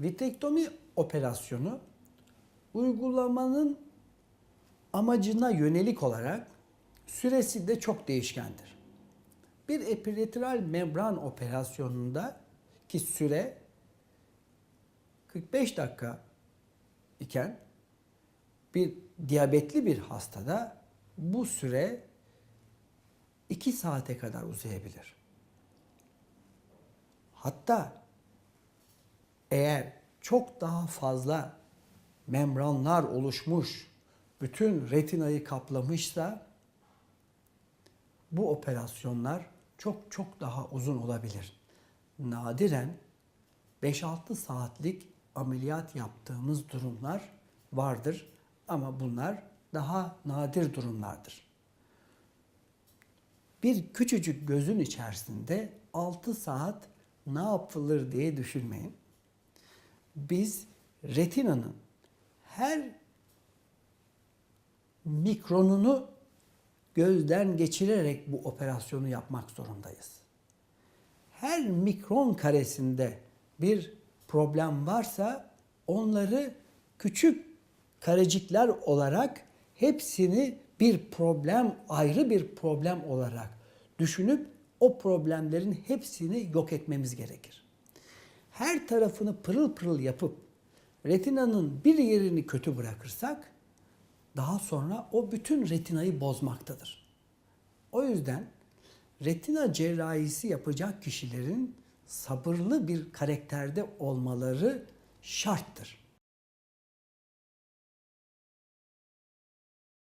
Vitrektomi operasyonu uygulamanın amacına yönelik olarak süresi de çok değişkendir. Bir epiletral membran operasyonunda ki süre 45 dakika iken bir diyabetli bir hastada bu süre 2 saate kadar uzayabilir. Hatta eğer çok daha fazla membranlar oluşmuş, bütün retinayı kaplamışsa bu operasyonlar çok çok daha uzun olabilir. Nadiren 5-6 saatlik ameliyat yaptığımız durumlar vardır ama bunlar daha nadir durumlardır. Bir küçücük gözün içerisinde 6 saat ne yapılır diye düşünmeyin. Biz retinanın her mikronunu gözden geçirerek bu operasyonu yapmak zorundayız. Her mikron karesinde bir problem varsa onları küçük karecikler olarak hepsini bir problem, ayrı bir problem olarak düşünüp o problemlerin hepsini yok etmemiz gerekir. Her tarafını pırıl pırıl yapıp retinanın bir yerini kötü bırakırsak daha sonra o bütün retinayı bozmaktadır. O yüzden retina cerrahisi yapacak kişilerin sabırlı bir karakterde olmaları şarttır.